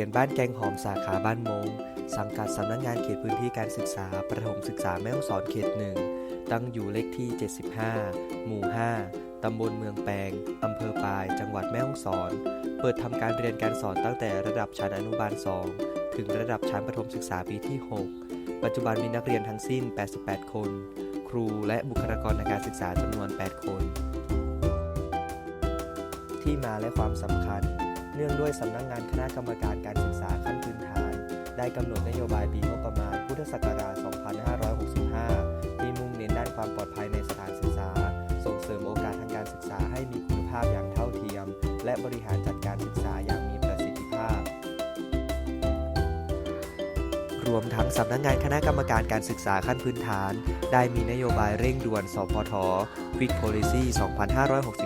ียนบ้านแกงหอมสาขาบ้านมง สังกัดสำนักงานเขตพื้นที่การศึกษา ประถมศึกษาแม่ฮ่องสอนเขตหนึ่ง ตั้งอยู่เลขที่ 75 หมู่ 5 ตำบลเมืองแปง อำเภอปาย จังหวัดแม่ฮ่องสอน เปิดทำการเรียนการสอนตั้งแต่ระดับชั้นอนุบาล 2 ถึงระดับชั้นประถมศึกษาปีที่ 6 ปัจจุบันมีนักเรียนทั้งสิ้น 88 คน ครูและบุคลากรทางการศึกษาจำนวน 8 คน ที่มาและความสำคัญ นื่องด้วยสำนักงานคณะกรรมการการศึกษาขั้นพื้นฐาน ได้กำหนดนโยบายปีงบประมาณพุทธศักราช 2565 ที่มุ่งเน้นด้านความปลอดภัยในสถานศึกษา ส่งเสริมโอกาสทางการศึกษาให้มีคุณภาพอย่างเท่าเทียม และบริหารจัดการศึกษาอย่าง รวมทั้งสำนักงานคณะกรรมการการศึกษาขั้นพื้นฐาน ได้มีนโยบายเร่งด่วน สพท Quick Policy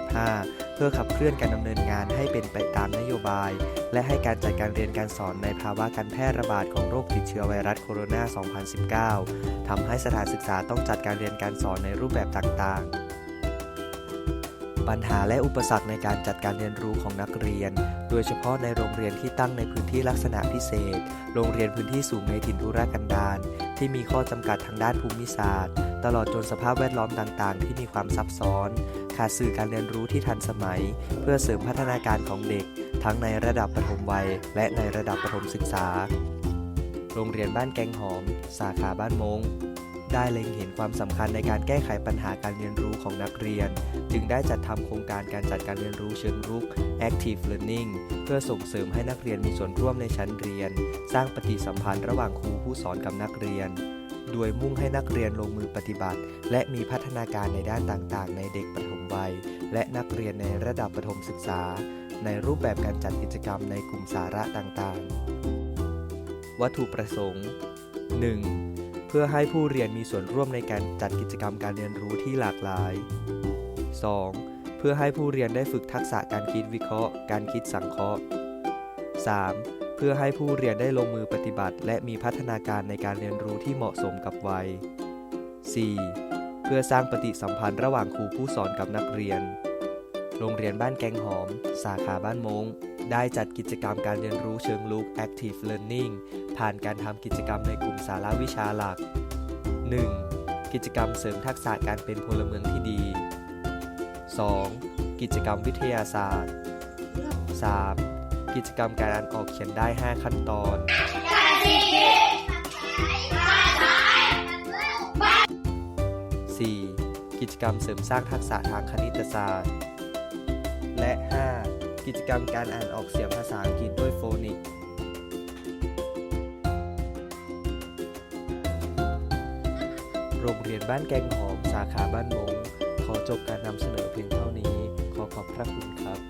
2565 เพื่อขับเคลื่อนการดำเนินงานให้เป็นไปตามนโยบาย และให้การจัดการเรียนการสอนในภาวะการแพร่ระบาดของโรคติดเชื้อไวรัสโคโรนา 2019 ทำให้สถานศึกษาต้องจัดการเรียนการสอนในรูปแบบต่างๆ ปัญหาและอุปสรรคในการจัดการเรียนรู้ของนักเรียน โดยเฉพาะในโรงเรียนที่ตั้งในพื้นที่ลักษณะพิเศษ โรงเรียนพื้นที่สูงในถิ่นทุรกันดารที่มีข้อจำกัดทางด้านภูมิศาสตร์ ตลอดจนสภาพแวดล้อมต่างๆ ที่มีความซับซ้อน ขาดสื่อการเรียนรู้ที่ทันสมัย เพื่อเสริมพัฒนาการของเด็ก ทั้งในระดับประถมวัย และในระดับประถมศึกษา โรงเรียนบ้านแกงหอม สาขาบ้านมง ได้เล็งเห็นความสำคัญในการแก้ไขปัญหาการเรียนรู้ของนักเรียน จึงได้จัดทำโครงการการจัดการเรียนรู้เชิงรุก Active Learning เพื่อส่งเสริมให้นักเรียนมีส่วนร่วมในชั้นเรียน สร้างปฏิสัมพันธ์ระหว่างครูผู้สอนกับนักเรียน โดยมุ่งให้นักเรียนลงมือปฏิบัติ และมีพัฒนาการในด้านต่างๆ ในเด็กประถมวัย และนักเรียนในระดับประถมศึกษา ในรูปแบบการจัดกิจกรรมในกลุ่มสาระต่างๆ วัตถุประสงค์ 1. เพื่อให้ผู้เรียนมีส่วนร่วมในการจัดกิจกรรมการเรียนรู้ที่หลากหลาย 2. เพื่อให้ผู้เรียนได้ฝึกทักษะการคิดวิเคราะห์ การคิดสังเคราะห์ 3. เพื่อให้ผู้เรียนได้ลงมือปฏิบัติ และมีพัฒนาการในการเรียนรู้ที่เหมาะสมกับวัย 4. เพื่อสร้างปฏิสัมพันธ์ระหว่างครูผู้สอนกับนักเรียน โรงเรียนบ้านแกงหอม สาขาบ้านมง ได้จัดกิจกรรมการเรียนรู้เชิงลุก Active Learning ผ่านการทำกิจกรรมในกลุ่มสาระวิชาหลัก 1. กิจกรรมเสริมทักษะการเป็นพลเมืองที่ดี 2. กิจกรรมวิทยาศาสตร์ 3. กิจกรรมการอ่านออกเขียนได้ 5 ขั้นตอน 4. กิจกรรมเสริมสร้างทักษะทางคณิตศาสตร์ และ 5. กิจกรรมการอ่านออกเสียงภาษาอังกฤษด้วยโฟนิกโรงเรียนบ้านแกงหอมสาขาบ้านมง ขอจบการนำเสนอเพียงเท่านี้ ขอขอบพระคุณครับ